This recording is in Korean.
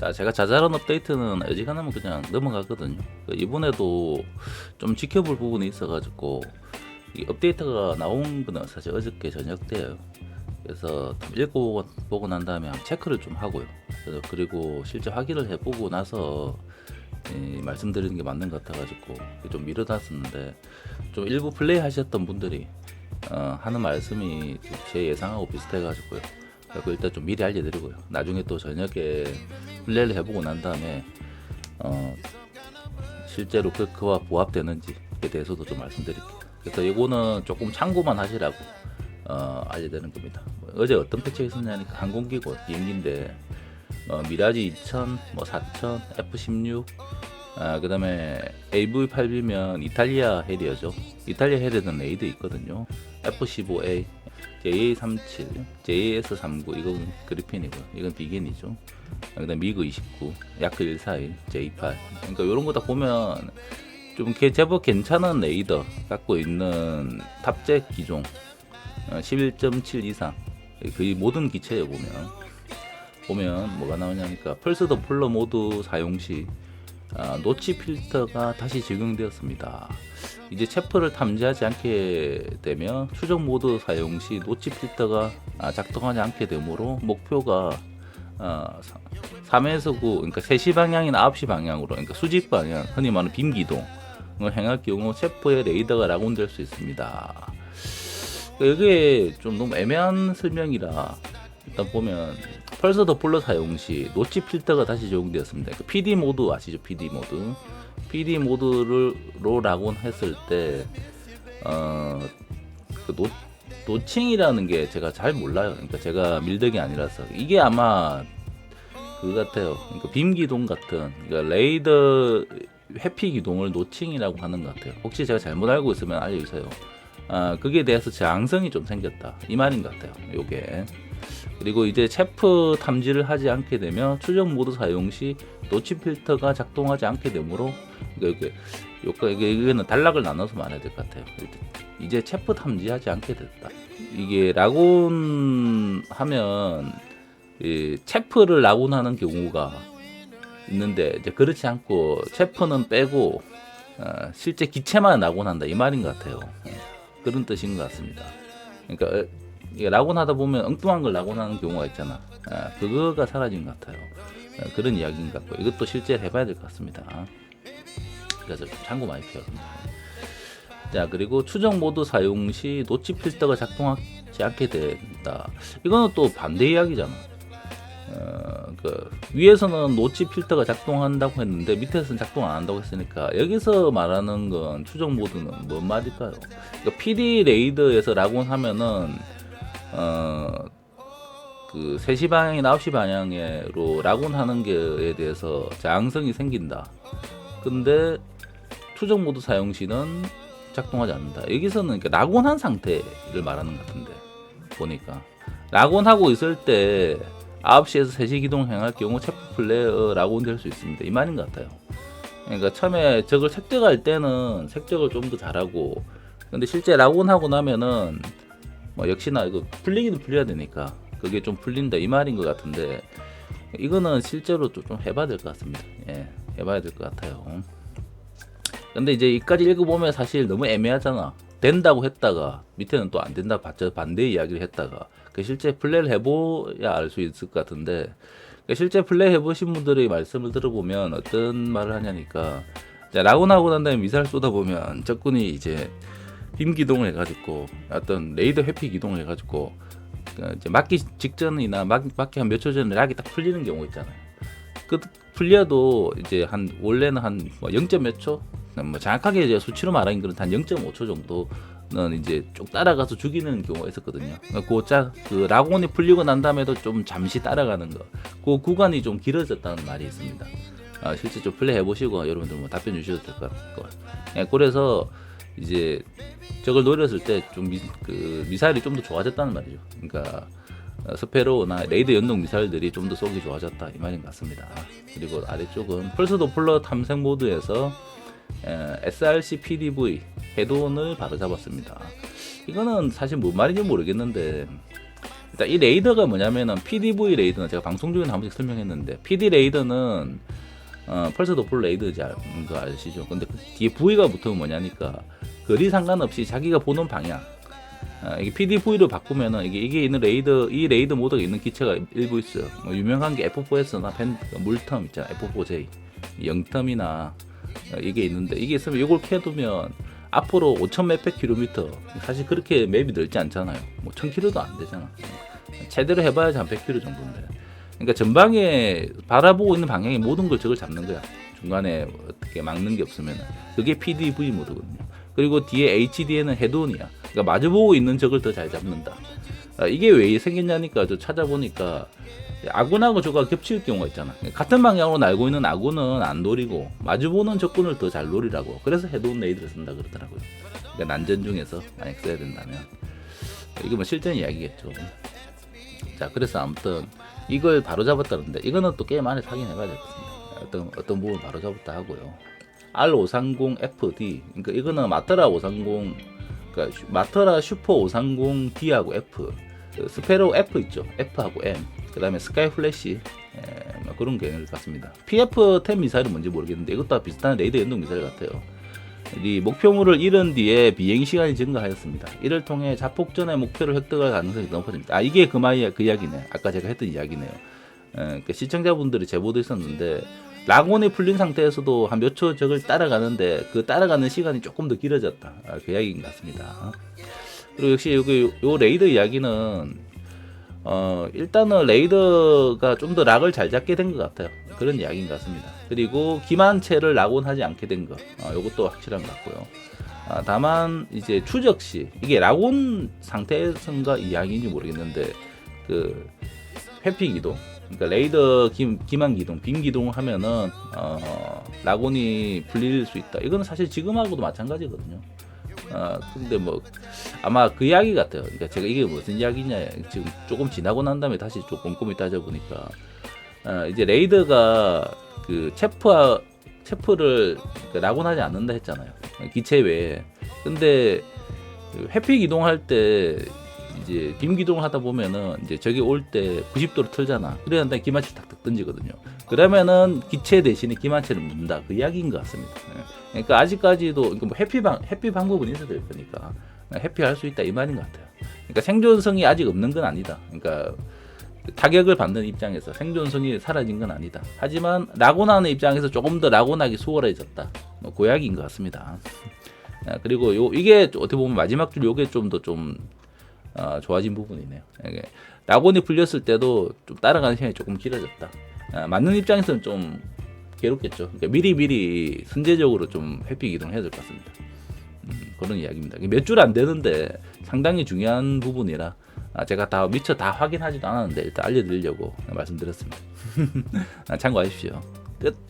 자, 제가 자잘한 업데이트는 어지간하면 그냥 넘어가거든요. 그 이번에도 좀 지켜볼 부분이 있어가지고 이 업데이트가 나온 거는 사실 어저께 저녁 때예요. 그래서 좀 읽어보고 난 다음에 체크를 좀 하고요. 그리고 실제 확인을 해보고 나서 이 말씀드리는 게 맞는 것 같아가지고 좀 미뤄놨었는데 좀 일부 플레이 하셨던 분들이 어, 하는 말씀이 제 예상하고 비슷해가지고요. 그래서 일단 좀 미리 알려드리고요. 나중에 또 저녁에 플레이를 해보고 난 다음에 어, 실제로 그, 그와 부합되는지에 대해서도 좀 말씀드릴게요. 그래서 이거는 조금 참고만 하시라고 어, 알려드리는 겁니다. 뭐 어제 어떤 패치가 있었냐니까 항공기고 비행기인데 어, 미라지 2000, 뭐 4000, F16, 아, 그 다음에 AV8B면 이탈리아 해리어죠. 이탈리아 해리어는 레이드 있거든요. F15A, JA37, JAS39 이건 그리핀이고 이건 비겐이죠. 아, 그다음 미그 29, 야크 141, J8. 그러니까 이런 거 다 보면 좀 개- 제법 괜찮은 레이더 갖고 있는 탑재 기종 어, 11.7 이상 거의 모든 기체에 보면 보면 뭐가 나오냐니까 펄스 더 폴러 모드 사용 시 아, 노치 필터가 다시 적용되었습니다. 이제 체프를 탐지하지 않게 되면 추적 모드 사용 시 노치 필터가 아, 작동하지 않게 되므로 목표가 아, 3에서 9, 그러니까 3시 방향이나 9시 방향으로, 그러니까 수직 방향, 흔히 말하는 빔 기동을 행할 경우 체프의 레이더가 라곤될 수 있습니다. 이게 좀 너무 애매한 설명이라 일단 보면 펄서 더 폴러 사용 시 노치 필터가 다시 적용되었습니다. 그 PD 모드 아시죠? PD 모드. PD 모드로 라곤 했을 때 어, 그 노, 노칭이라는 게 제가 잘 몰라요. 그러니까 제가 밀덕이 아니라서 이게 아마 그 같아요. 그러니까 빔 기동 같은 그러니까 레이더 회피 기동을 노칭이라고 하는 것 같아요. 혹시 제가 잘못 알고 있으면 알려주세요. 아, 그게 대해서 저항성이 좀 생겼다. 이 말인 것 같아요. 요게. 그리고 이제 체프 탐지를 하지 않게 되면 추적 모드 사용 시 노치 필터가 작동하지 않게 되므로 이게 요거 이게 이거는 단락을 나눠서 말해야 될 것 같아요. 이제 체프 탐지하지 않게 됐다. 이게 라곤 하면 이 체프를 라곤하는 경우가 있는데 이제 그렇지 않고 체프는 빼고 어, 실제 기체만 라곤한다 이 말인 것 같아요. 예, 그런 뜻인 것 같습니다. 그러니까 어, 이게 라곤하다 보면 엉뚱한 걸 라곤하는 경우가 있잖아. 아, 그거가 사라진 것 같아요. 어, 그런 이야기인 것 같고 이것도 실제 해봐야 될 것 같습니다. 그래서 좀 참고 많이 필요합니다. 자 그리고 추적 모드 사용 시 노치 필터가 작동하지 않게 된다. 이거는 또 반대 이야기잖아. 어, 그 위에서는 노치 필터가 작동한다고 했는데 밑에서는 작동 안 한다고 했으니까 여기서 말하는 건 추적 모드는 뭔 말일까요? 그러니까 PD 레이더에서 라곤 하면은 어그 3시 방향이나 9시 방향으로 라곤 하는 게에 대해서 저항성이 생긴다. 근데 추적 모드 사용 시는 작동하지 않는다. 여기서는 그러니까 라곤한 상태를 말하는 것 같은데 보니까 라곤하고 있을 때 9시에서 3시 기동 행할 경우 체프 플레이어 라곤 될 수 있습니다. 이 말인 것 같아요. 그러니까 처음에 적을 색적할 때는 색적을 좀 더 잘하고 근데 실제 라곤하고 나면은 뭐 역시나 이거 풀리기는 풀려야 되니까 그게 좀 풀린다 이 말인 것 같은데 이거는 실제로 좀 해봐야 될 것 같습니다. 예, 해봐야 될 것 같아요. 근데 이제 이까지 읽어보면 사실 너무 애매하잖아. 된다고 했다가 밑에는 또 안 된다 봤죠 반대 이야기를 했다가 그 실제 플레이를 해보야 알 수 있을 것 같은데 그 실제 플레이 해보신 분들의 말씀을 들어보면 어떤 말을 하냐니까 자, 라곤하고 난 다음에 미사를 쏟아보면 적군이 이제 빔 기동을 해가지고 어떤 레이더 회피 기동을 해가지고 그 이제 맞기 직전이나 맞, 맞기 한 몇 초 전에 락이 딱 풀리는 경우 있잖아요. 그 풀려도 이제 한 원래는 한뭐0몇 초, 뭐 정확하게 이제 수치로 말하긴 그런 한 0.5초 정도는 이제 쭉 따라가서 죽이는 경우가 있었거든요. 그짜 그 라곤이 풀리고 난 다음에도 좀 잠시 따라가는 거, 그 구간이 좀 길어졌다는 말이 있습니다. 아, 실제 좀 플레이 해보시고 여러분들 뭐 답변 주셔도 될 것 같고, 예, 그래서 이제 저걸 노렸을 때 좀 그 미사일이 좀 더 좋아졌다는 말이죠. 그러니까 어, 스페로나 레이더 연동 미사일들이 좀 더 쏘기 좋아졌다 이 말인 것 같습니다. 그리고 아래쪽은 펄스 도플러 탐색 모드에서 에, SRC PDV 헤드온을 바로 잡았습니다. 이거는 사실 뭔 말인지 모르겠는데 일단 이 레이더가 뭐냐면은 PDV 레이더는 제가 방송 중에 한 번씩 설명했는데 PD 레이더는 어, 펄스 도플 레이더지 아- 거 아시죠? 근데 그 뒤에 V가 붙으면 뭐냐니까 거리 상관없이 자기가 보는 방향 아, 이게 PDV로 바꾸면은 이게 이게 있는 레이더 이 레이더 모드가 있는 기체가 일부 있어요. 뭐 유명한 게 F4S나 펜 물텀 있잖아 F4J 0텀이나 이게 있는데 이게 있으면 이걸 캐두면 앞으로 5천 몇백 킬로미터 사실 그렇게 맵이 넓지 않잖아요. 뭐 1000킬로도 안 되잖아. 제대로 해봐야지 한 100킬로 정도인데. 그러니까 전방에 바라보고 있는 방향의 모든 걸 저걸 잡는 거야. 중간에 어떻게 막는 게 없으면 그게 PDV 모드거든요. 그리고 뒤에 HD에는 헤드온이야. 그러니까 마주보고 있는 적을 더 잘 잡는다. 아, 이게 왜 생겼냐니까 저 찾아보니까 아군하고 저가 겹칠 경우가 있잖아. 같은 방향으로 날고 있는 아군은 안 노리고 마주보는 적군을 더 잘 노리라고. 그래서 헤드온 레이드를 쓴다 그러더라고요. 그러니까 난전 중에서 만약 써야 된다면 이거 뭐 실전 이야기겠죠. 자 그래서 아무튼 이걸 바로 잡았다는데 이거는 또 게임 안에서 확인해 봐야 되겠습니다. 어떤 어떤 부분 바로 잡았다 하고요. R530FD 그러니까 이거는 마터라 530 그러니까 슈- 마터라 슈퍼 530D하고 F 그 스페로 F 있죠? F하고 M. 그 다음에 스카이 플래시 예, 뭐 그런 개념 같습니다. PF10 미사일은 뭔지 모르겠는데 이것도 비슷한 레이더 연동 미사일 같아요. 이 목표물을 잃은 뒤에 비행 시간이 증가하였습니다. 이를 통해 자폭전의 목표를 획득할 가능성이 높아집니다. 아 이게 그 말, 그 이야기네. 아까 제가 했던 이야기네요. 에, 그 시청자분들이 제보도 있었는데 락온이 풀린 상태에서도 한 몇 초 적을 따라가는데 그 따라가는 시간이 조금 더 길어졌다. 아, 그 이야기인 것 같습니다. 그리고 역시 여기 요 레이더 이야기는 어 일단은 레이더가 좀 더 락을 잘 잡게 된 것 같아요. 그런 이야기인 것 같습니다. 그리고 기만체를 락온하지 않게 된 거, 어, 이것도 확실한 것 같고요. 아, 다만 이제 추적 시 이게 락온 상태에선가 이야기인지 모르겠는데 그 회피 기동, 그러니까 레이더 기, 기만 기동, 빔 기동을 하면은 어, 락온이 불릴 수 있다. 이거는 사실 지금하고도 마찬가지거든요. 아 근데 뭐 아마 그 이야기 같아요. 그러니까 제가 이게 무슨 이야기냐 지금 조금 지나고 난 다음에 다시 좀 꼼꼼히 따져보니까 아, 이제 레이더가 그 체프와 체프를 그 낙온하지 않는다 했잖아요. 기체 외에. 근데 그 회피 기동할 때 이제 빔 기동을 하다 보면은 이제 저기 올 때 90도로 틀잖아. 그래야 한다 기마치 탁탁 던지거든요. 그러면은 기체 대신에 기마체를 문다. 그 이야기인 것 같습니다. 예. 그러니까 아직까지도 이거 뭐 회피 방 회피 방법은 있어야 될 거니까 회피할 수 있다 이 말인 것 같아요. 그러니까 생존성이 아직 없는 건 아니다. 그러니까 타격을 받는 입장에서 생존성이 사라진 건 아니다. 하지만 라곤하는 입장에서 조금 더 라곤하기 수월해졌다. 뭐 고약인 것 같습니다. 아, 그리고 요 이게 어떻게 보면 마지막 줄 요게 좀 더좀 어, 좋아진 부분이네요. 이게 라곤이 풀렸을 때도 좀 따라가는 시간이 조금 길어졌다. 아, 맞는 입장에서는 좀 괴롭겠죠. 그러니까 미리 미리 선제적으로 좀 회피 기동을 해야 될 것 같습니다. 음, 그런 이야기입니다. 몇 줄 안 되는데 상당히 중요한 부분이라 아, 제가 다 미처 다 확인하지도 않았는데 일단 알려드리려고 말씀드렸습니다. 아, 참고하십시오. 끝.